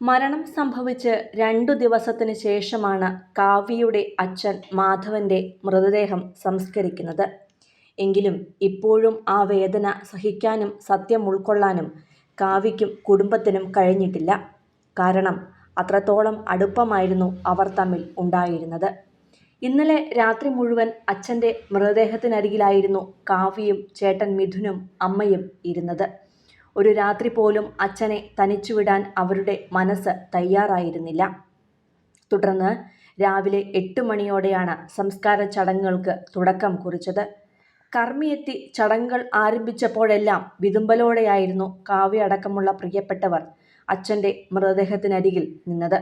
മരണം സംഭവിച്ച് രണ്ടു ദിവസത്തിന് ശേഷമാണ് കാവ്യയുടെ അച്ഛൻ മാധവന്റെ മൃതദേഹം സംസ്കരിക്കുന്നത്. എങ്കിലും ഇപ്പോഴും ആ വേദന സഹിക്കാനും സത്യം ഉൾക്കൊള്ളാനും കാവ്യയ്ക്കും കുടുംബത്തിനും കഴിഞ്ഞിട്ടില്ല. കാരണം അത്രത്തോളം അടുപ്പമായിരുന്നു അവർ തമ്മിൽ ഉണ്ടായിരുന്നത്. ഇന്നലെ രാത്രി മുഴുവൻ അച്ഛന്റെ മൃതദേഹത്തിനരികിലായിരുന്നു കാവ്യയും ചേട്ടൻ മിഥുനും അമ്മയും ഇരുന്നത്. ഒരു രാത്രി പോലും അച്ഛനെ തനിച്ചുവിടാൻ അവരുടെ മനസ്സ് തയ്യാറായിരുന്നില്ല. തുടർന്ന് രാവിലെ എട്ട് മണിയോടെയാണ് സംസ്കാര ചടങ്ങുകൾക്ക് തുടക്കം കുറിച്ചത്. കർമ്മിയെത്തി ചടങ്ങുകൾ ആരംഭിച്ചപ്പോഴെല്ലാം വിതുമ്പലോടെയായിരുന്നു കാവ്യ അടക്കമുള്ള പ്രിയപ്പെട്ടവർ അച്ഛന്റെ മൃതദേഹത്തിനരികിൽ നിന്നത്.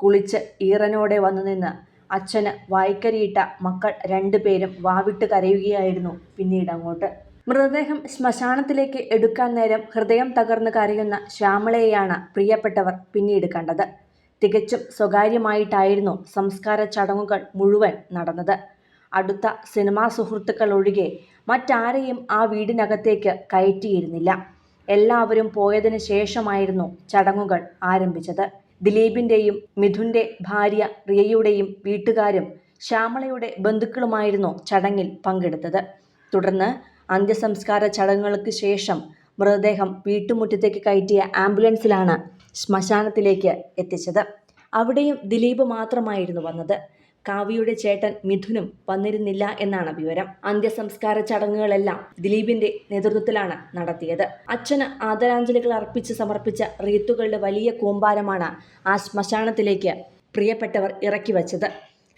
കുളിച്ച് ഈറനോടെ വന്നു നിന്ന് അച്ഛന് വായ്ക്കരിയിട്ട മക്കൾ രണ്ടുപേരും വാവിട്ട് കരയുകയായിരുന്നു പിന്നീട് അങ്ങോട്ട്. മൃതദേഹം ശ്മശാനത്തിലേക്ക് എടുക്കാൻ നേരം ഹൃദയം തകർന്നു കരയുന്ന ശ്യാമളയെയാണ് പ്രിയപ്പെട്ടവർ പിന്നീട് കണ്ടത്. തികച്ചും സ്വകാര്യമായിട്ടായിരുന്നു സംസ്കാര ചടങ്ങുകൾ മുഴുവൻ നടന്നത്. അടുത്ത സിനിമാ സുഹൃത്തുക്കൾ ഒഴികെ മറ്റാരെയും ആ വീടിനകത്തേക്ക് കയറ്റിയിരുന്നില്ല. എല്ലാവരും പോയതിന് ശേഷമായിരുന്നു ചടങ്ങുകൾ ആരംഭിച്ചത്. ദിലീപിന്റെയും മിഥുന്റെ ഭാര്യ റിയയുടെയും വീട്ടുകാരും ശ്യാമളയുടെ ബന്ധുക്കളുമായിരുന്നു ചടങ്ങിൽ പങ്കെടുത്തത്. തുടർന്ന് അന്ത്യസംസ്കാര ചടങ്ങുകൾക്ക് ശേഷം മൃതദേഹം വീട്ടുമുറ്റത്തേക്ക് കയറ്റിയ ആംബുലൻസിലാണ് ശ്മശാനത്തിലേക്ക് എത്തിച്ചത്. അവിടെയും ദിലീപ് മാത്രമായിരുന്നു വന്നത്. കാവ്യയുടെ ചേട്ടൻ മിഥുനും വന്നിരുന്നില്ല എന്നാണ് വിവരം. അന്ത്യസംസ്കാര ചടങ്ങുകളെല്ലാം ദിലീപിന്റെ നേതൃത്വത്തിലാണ് നടത്തിയത്. അച്ഛന് ആദരാഞ്ജലികൾ അർപ്പിച്ച് സമർപ്പിച്ച റീത്തുകളുടെ വലിയ കൂമ്പാരമാണ് ആ ശ്മശാനത്തിലേക്ക് പ്രിയപ്പെട്ടവർ ഇറക്കി വച്ചത്.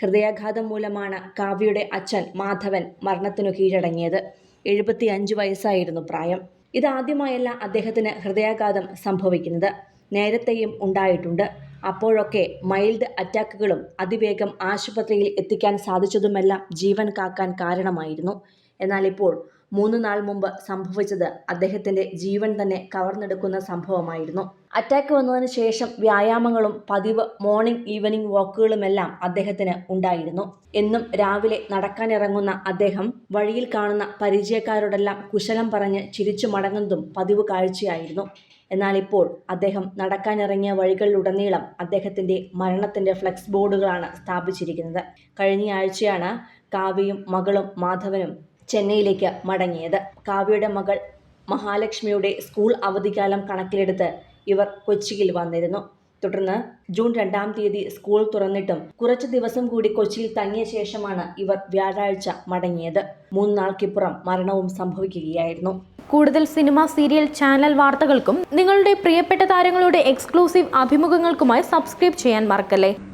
ഹൃദയാഘാതം മൂലമാണ് കാവ്യയുടെ അച്ഛൻ മാധവൻ മരണത്തിനു കീഴടങ്ങിയത്. എഴുപത്തി അഞ്ച് വയസ്സായിരുന്നു പ്രായം. ഇതാദ്യമായല്ല അദ്ദേഹത്തിന് ഹൃദയാഘാതം സംഭവിക്കുന്നത്. നേരത്തെയും ഉണ്ടായിട്ടുണ്ട്. അപ്പോഴൊക്കെ മൈൽഡ് അറ്റാക്കുകളും അതിവേഗം ആശുപത്രിയിൽ എത്തിക്കാൻ സാധിച്ചതുമെല്ലാം ജീവൻ കാക്കാൻ കാരണമായിരുന്നു. എന്നാൽ ഇപ്പോൾ മൂന്ന് നാൾ മുമ്പ് സംഭവിച്ചത് അദ്ദേഹത്തിന്റെ ജീവൻ തന്നെ കവർന്നെടുക്കുന്ന സംഭവമായിരുന്നു. അറ്റാക്ക് വന്നതിന് ശേഷം വ്യായാമങ്ങളും പതിവ് മോർണിംഗ് ഈവനിംഗ് വാക്കുകളുമെല്ലാം അദ്ദേഹത്തിന് ഉണ്ടായിരുന്നു. എന്നും രാവിലെ നടക്കാനിറങ്ങുന്ന അദ്ദേഹം വഴിയിൽ കാണുന്ന പരിചയക്കാരോടെല്ലാം കുശലം പറഞ്ഞ് ചിരിച്ചു മടങ്ങുന്നതും പതിവ് കാഴ്ചയായിരുന്നു. എന്നാൽ ഇപ്പോൾ അദ്ദേഹം നടക്കാനിറങ്ങിയ വഴികളിലുടനീളം അദ്ദേഹത്തിന്റെ മരണത്തിന്റെ ഫ്ലെക്സ് ബോർഡുകളാണ് സ്ഥാപിച്ചിരിക്കുന്നത്. കഴിഞ്ഞ ആഴ്ചയാണ് കാവ്യയും മകളും മാധവനും ചെന്നൈയിലേക്ക് മടങ്ങിയത്. കാവ്യയുടെ മകൾ മഹാലക്ഷ്മിയുടെ സ്കൂൾ അവധിക്കാലം കണക്കിലെടുത്ത് ഇവർ കൊച്ചിയിൽ വന്നിരുന്നു. തുടർന്ന് ജൂൺ രണ്ടാം തീയതി സ്കൂൾ തുറന്നിട്ടും കുറച്ച് ദിവസം കൂടി കൊച്ചിയിൽ തങ്ങിയ ശേഷമാണ് ഇവർ വ്യാഴാഴ്ച മടങ്ങിയത്. മൂന്നാൾക്കിപ്പുറം മരണവും സംഭവിക്കുകയായിരുന്നു. കൂടുതൽ സിനിമ സീരിയൽ ചാനൽ വാർത്തകൾക്കും നിങ്ങളുടെ പ്രിയപ്പെട്ട താരങ്ങളുടെ എക്സ്ക്ലൂസീവ് അഭിമുഖങ്ങൾക്കുമായി സബ്സ്ക്രൈബ് ചെയ്യാൻ മറക്കല്ലേ?